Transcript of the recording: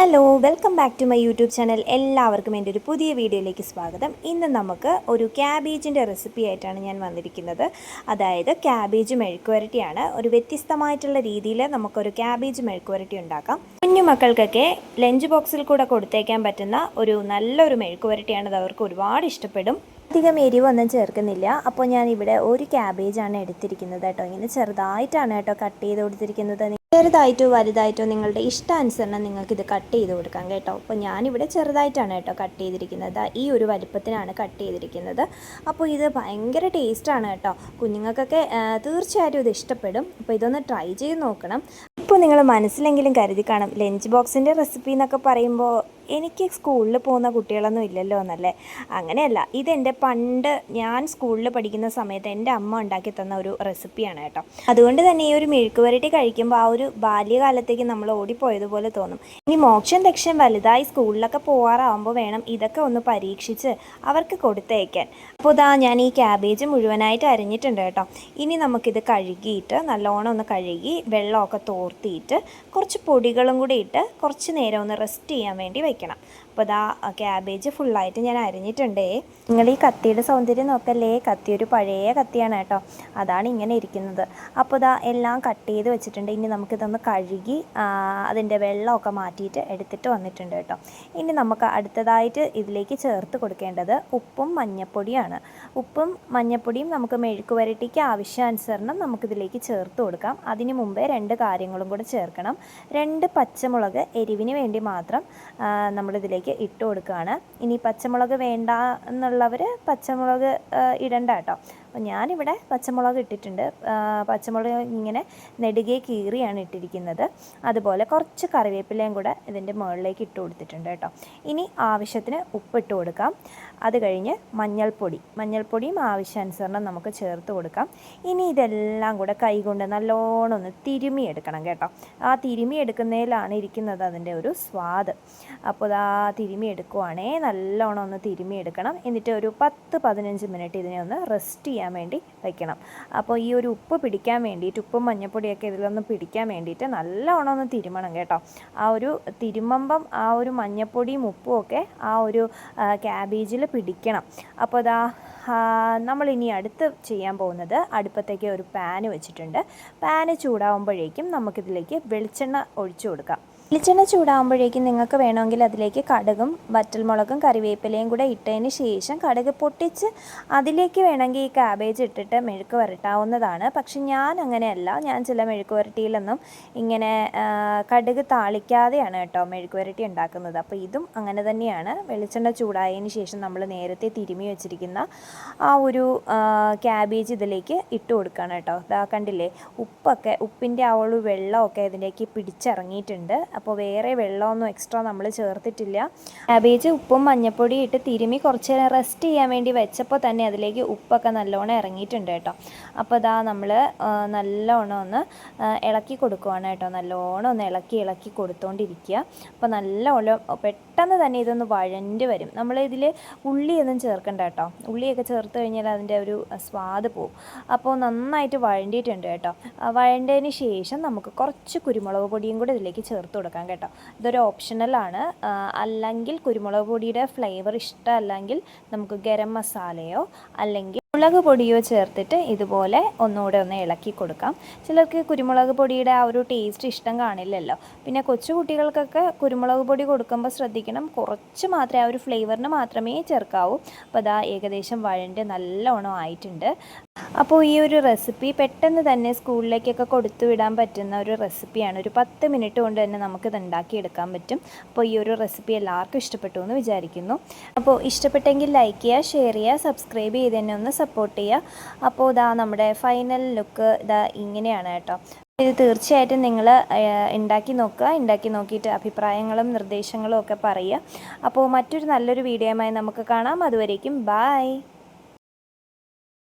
Hello welcome back to my YouTube channel എല്ലാവർക്കും എന്റെ ഒരു പുതിയ വീഡിയോയിലേക്ക് സ്വാഗതം. ഇന്ന് നമുക്ക് ഒരു ക്യാബേജിന്റെ റെസിപ്പി ആയിട്ടാണ് ഞാൻ വന്നിരിക്കുന്നത്. അതായത് ക്യാബേജ് മെഴുക്കുവരട്ടിയാണ്. ഒരു വ്യത്യസ്തമായിട്ടുള്ള രീതിയിൽ നമുക്കൊരു ക്യാബേജ് മെഴുക്കുവരട്ടി ഉണ്ടാക്കാം. കുഞ്ഞു മക്കൾക്കൊക്കെ ലഞ്ച് ബോക്സിൽ കൂടെ കൊടുത്തേക്കാൻ പറ്റുന്ന ഒരു നല്ലൊരു മെഴുക്കുവരട്ടിയാണ് അവർക്ക് ഒരുപാട് ഇഷ്ടപ്പെടും. അധികം എരിവൊന്നും ചേർക്കുന്നില്ല. അപ്പോൾ ഞാനിവിടെ ഒരു ക്യാബേജാണ് എടുത്തിരിക്കുന്നത് കേട്ടോ. ഇങ്ങനെ ചെറുതായിട്ടാണ് കേട്ടോ കട്ട് ചെയ്ത് കൊടുത്തിരിക്കുന്നത്. ചെറുതായിട്ടോ വലുതായിട്ടോ നിങ്ങളുടെ ഇഷ്ടാനുസരണം നിങ്ങൾക്ക് ഇത് കട്ട് ചെയ്ത് കൊടുക്കാം കേട്ടോ. അപ്പോൾ ഞാനിവിടെ ചെറുതായിട്ടാണ് കേട്ടോ കട്ട് ചെയ്തിരിക്കുന്നത്. ഈ ഒരു വലിപ്പത്തിനാണ് കട്ട് ചെയ്തിരിക്കുന്നത്. അപ്പോൾ ഇത് ഭയങ്കര ടേസ്റ്റാണ് കേട്ടോ. കുഞ്ഞുങ്ങൾക്കൊക്കെ തീർച്ചയായിട്ടും ഇത് ഇഷ്ടപ്പെടും. അപ്പോൾ ഇതൊന്ന് ട്രൈ ചെയ്ത് നോക്കണം. ഇപ്പോൾ നിങ്ങൾ മനസ്സിലെങ്കിലും കരുതി കാണും ലഞ്ച് ബോക്സിന്റെ റെസിപ്പി എന്നൊക്കെ പറയുമ്പോൾ എനിക്ക് സ്കൂളിൽ പോകുന്ന കുട്ടികളൊന്നും ഇല്ലല്ലോ എന്നല്ലേ? അങ്ങനെയല്ല ഇതെന്റെ പണ്ട് ഞാൻ സ്കൂളിൽ പഠിക്കുന്ന സമയത്ത് എന്റെ അമ്മ ഉണ്ടാക്കി തന്ന ഒരു റെസിപ്പിയാണ് കേട്ടോ. അതുകൊണ്ട് തന്നെ ഈ ഒരു മെഴുക്ക് വരട്ടി കഴിക്കുമ്പോൾ ആ ഒരു ബാല്യകാലത്തേക്ക് നമ്മൾ ഓടിപ്പോയതുപോലെ തോന്നും. ഇനി മോക്ഷം ദക്ഷം വലുതായി സ്കൂളിലൊക്കെ പോകാറാവുമ്പോൾ വേണം ഇതൊക്കെ ഒന്ന് പരീക്ഷിച്ച് അവർക്ക് കൊടുത്തയക്കാൻ അപ്പോൾ ഇതാ ഞാൻ ഈ ക്യാബേജ് മുഴുവനായിട്ട് അരിഞ്ഞിട്ടുണ്ട് കേട്ടോ. ഇനി നമുക്കിത് കഴുകിയിട്ട് നല്ലോണം ഒന്ന് കഴുകി വെള്ളമൊക്കെ തോർത്തിയിട്ട് കുറച്ച് പൊടികളും കൂടി ഇട്ട് കുറച്ച് നേരം ഒന്ന് റെസ്റ്റ് ചെയ്യാൻ വേണ്ടി വെക്കണം അപ്പോൾ ഇതാ ക്യാബേജ് ഫുള്ളായിട്ട് ഞാൻ അരിഞ്ഞിട്ടുണ്ടേ. നിങ്ങൾ ഈ കത്തിയുടെ സൗന്ദര്യം നോക്കല്ലേ? കത്തി ഒരു പഴയ കത്തിയാണ് കേട്ടോ. അതാണ് ഇങ്ങനെ ഇരിക്കുന്നത്. അപ്പോൾ ഇതാ എല്ലാം കട്ട് ചെയ്ത് വെച്ചിട്ടുണ്ട്. ഇനി നമുക്കിതൊന്ന് കഴുകി അതിന്റെ വെള്ളമൊക്കെ മാറ്റിയിട്ട് എടുത്തിട്ട് വന്നിട്ടുണ്ട് കേട്ടോ. ഇനി നമുക്ക് അടുത്തതായിട്ട് ഇതിലേക്ക് ചേർത്ത് കൊടുക്കേണ്ടത് ഉപ്പും മഞ്ഞപ്പൊടിയാണ്. ഉപ്പും മഞ്ഞപ്പൊടിയും നമുക്ക് മെഴുക്ക് വരട്ടിക്ക് ആവശ്യാനുസരണം നമുക്കിതിലേക്ക് ചേർത്ത് കൊടുക്കാം. അതിന് മുമ്പേ രണ്ട് കാര്യങ്ങളും കൂടെ ചേർക്കണം. രണ്ട് പച്ചമുളക് എരിവിന് വേണ്ടി മാത്രം ആ, നമ്മളിതിലേക്ക് ഇട്ട് കൊടുക്കുകയാണ് ഇനി പച്ചമുളക് വേണ്ട എന്നുള്ളവർ പച്ചമുളക് ഇടണ്ട കേട്ടോ. അപ്പോൾ ഞാനിവിടെ പച്ചമുളക് ഇട്ടിട്ടുണ്ട്. പച്ചമുളക് ഇങ്ങനെ നെടുകെ കീറിയാണ് ഇട്ടിരിക്കുന്നത്. അതുപോലെ കുറച്ച് കറിവേപ്പിലയും കൂടെ ഇതിന്റെ മുകളിലേക്ക് ഇട്ട് കൊടുത്തിട്ടുണ്ട് കേട്ടോ. ഇനി ആവശ്യത്തിന് ഉപ്പിട്ട് കൊടുക്കാം. അത് കഴിഞ്ഞ് മഞ്ഞൾപ്പൊടി. മഞ്ഞൾപ്പൊടിയും ആവശ്യാനുസരണം നമുക്ക് ചേർത്ത് കൊടുക്കാം. ഇനി ഇതെല്ലാം കൂടെ കൈകൊണ്ട് നല്ലോണം ഒന്ന് തിരുമി എടുക്കണം കേട്ടോ. ആ തിരുമി എടുക്കുന്നതിലാണ് ഇരിക്കുന്നത് അതിന്റെ ഒരു സ്വാദ്. അപ്പോൾ ആ തിരുമി എടുക്കുവാണേ നല്ലോണം ഒന്ന് തിരുമി എടുക്കണം എന്നിട്ട് ഒരു പത്ത് പതിനഞ്ച് മിനിറ്റ് ഇതിനെ ഒന്ന് റെസ്റ്റ് വേണ്ടി വയ്ക്കണം അപ്പോൾ ഈ ഒരു ഉപ്പ് പിടിക്കാൻ വേണ്ടിയിട്ട് ഉപ്പും മഞ്ഞപ്പൊടിയൊക്കെ ഇതിലൊന്ന് പിടിക്കാൻ വേണ്ടിയിട്ട് നല്ലോണം ഒന്ന് തിരുമണം കേട്ടോ. ആ ഒരു തിരുമ്പം ആ ഒരു മഞ്ഞപ്പൊടിയും ഉപ്പും ഒക്കെ ആ ഒരു ക്യാബേജിൽ പിടിക്കണം. അപ്പോൾ അതാ നമ്മളിനി അടുത്ത് ചെയ്യാൻ പോകുന്നത് അടുപ്പത്തേക്ക് ഒരു പാന് വെച്ചിട്ടുണ്ട്. പാന് ചൂടാവുമ്പോഴേക്കും നമുക്കിതിലേക്ക് വെളിച്ചെണ്ണ ഒഴിച്ചു കൊടുക്കാം. വെളിച്ചെണ്ണ ചൂടാകുമ്പോഴേക്കും നിങ്ങൾക്ക് വേണമെങ്കിൽ അതിലേക്ക് കടുകും വറ്റൽമുളകും കറിവേപ്പിലയും കൂടെ ഇട്ടതിന് ശേഷം കടുക് പൊട്ടിച്ച് അതിലേക്ക് വേണമെങ്കിൽ ഈ കാബേജ് ഇട്ടിട്ട് മെഴുക്ക് വരട്ടാവുന്നതാണ്. പക്ഷെ ഞാൻ അങ്ങനെയല്ല. ഞാൻ ചില മെഴുക്ക് വരട്ടിയിലൊന്നും ഇങ്ങനെ കടുക് താളിക്കാതെയാണ് കേട്ടോ മെഴുക്ക് വരട്ടി ഉണ്ടാക്കുന്നത്. അപ്പോൾ ഇതും അങ്ങനെ തന്നെയാണ്. വെളിച്ചെണ്ണ ചൂടായതിന് ശേഷം നമ്മൾ നേരത്തെ തിരുമി വെച്ചിരിക്കുന്ന ആ ഒരു ക്യാബേജ് ഇതിലേക്ക് ഇട്ട് കൊടുക്കുകയാണ് കേട്ടോ. കണ്ടില്ലേ? ഉപ്പൊക്കെ ഉപ്പിന്റെ ആ ഒരു വെള്ളമൊക്കെ ഇതിലേക്ക് പിടിച്ചിറങ്ങിയിട്ടുണ്ട്. അപ്പോൾ വേറെ വെള്ളമൊന്നും എക്സ്ട്രാ നമ്മൾ ചേർത്തിട്ടില്ല. ക്യാബേജ് ഉപ്പും മഞ്ഞപ്പൊടി ഇട്ട് തിരുമി കുറച്ച് നേരം റെസ്റ്റ് ചെയ്യാൻ വേണ്ടി വെച്ചപ്പോൾ തന്നെ അതിലേക്ക് ഉപ്പൊക്കെ നല്ലോണം ഇറങ്ങിയിട്ടുണ്ട് കേട്ടോ. അപ്പോൾ ഇതാ നമ്മൾ നല്ലോണം ഒന്ന് ഇളക്കി കൊടുക്കുവാണ് കേട്ടോ. നല്ലോണം ഒന്ന് ഇളക്കി ഇളക്കി കൊടുത്തോണ്ടിരിക്കുക. അപ്പോൾ നല്ലോണം പെട്ടെന്ന് തന്നെ ഇതൊന്ന് വഴണ്ട് വരും. നമ്മൾ ഇതിൽ ഉള്ളിയൊന്നും ചേർക്കണ്ട കേട്ടോ. ഉള്ളിയൊക്കെ ചേർത്ത് കഴിഞ്ഞാൽ അതിന്റെ ഒരു സ്വാദ് പോവും. അപ്പോൾ നന്നായിട്ട് വഴണ്ടിയിട്ടുണ്ട് കേട്ടോ. വഴണ്ടതിന് ശേഷം നമുക്ക് കുറച്ച് കുരുമുളക് പൊടിയും കൂടി ഇതിലേക്ക് ചേർത്ത് കേട്ടോ. ഇതൊരു ഓപ്ഷണലാണ് അല്ലെങ്കിൽ കുരുമുളക് പൊടിയുടെ ഫ്ലേവർ ഇഷ്ടമല്ലെങ്കിൽ നമുക്ക് ഗരം മസാലയോ അല്ലെങ്കിൽ മുളക് പൊടിയോ ചേർത്തിട്ട് ഇതുപോലെ ഒന്നുകൂടെ ഒന്ന് ഇളക്കി കൊടുക്കാം. ചിലർക്ക് കുരുമുളക് പൊടിയുടെ ആ ഒരു ടേസ്റ്റ് ഇഷ്ടം കാണില്ലല്ലോ. പിന്നെ കൊച്ചു കുട്ടികൾക്കൊക്കെ കുരുമുളക് പൊടി കൊടുക്കുമ്പോൾ ശ്രദ്ധിക്കണം. കുറച്ച് മാത്രമേ ആ ഒരു ഫ്ലേവറിന് മാത്രമേ ചേർക്കാവൂ. അപ്പോൾ അതാ ഏകദേശം വഴണ്ട് നല്ലോണം ആയിട്ടുണ്ട്. അപ്പോൾ ഈ ഒരു റെസിപ്പി പെട്ടെന്ന് തന്നെ സ്കൂളിലേക്കൊക്കെ കൊടുത്തു വിടാൻ പറ്റുന്ന ഒരു റെസിപ്പിയാണ് ഒരു പത്ത് മിനിറ്റ് കൊണ്ട് തന്നെ നമുക്കിത് ഉണ്ടാക്കിയെടുക്കാൻ പറ്റും. അപ്പോൾ ഈ ഒരു റെസിപ്പി എല്ലാവർക്കും ഇഷ്ടപ്പെട്ടു എന്ന് വിചാരിക്കുന്നു. അപ്പോൾ ഇഷ്ടപ്പെട്ടെങ്കിൽ ലൈക്ക് ചെയ്യുക ഷെയർ ചെയ്യുക സബ്സ്ക്രൈബ് ചെയ്ത് തന്നെ ഒന്ന് സപ്പോർട്ട് ചെയ്യുക. അപ്പോൾ ഇതാ നമ്മുടെ ഫൈനൽ ലുക്ക് ഇതാ ഇങ്ങനെയാണ് കേട്ടോ. ഇത് തീർച്ചയായിട്ടും നിങ്ങൾ ഉണ്ടാക്കി നോക്കുക. ഉണ്ടാക്കി നോക്കിയിട്ട് അഭിപ്രായങ്ങളും നിർദ്ദേശങ്ങളും ഒക്കെ പറയുക. അപ്പോൾ മറ്റൊരു നല്ലൊരു വീഡിയോയുമായി നമുക്ക് കാണാം. അതുവരേക്കും ബായ്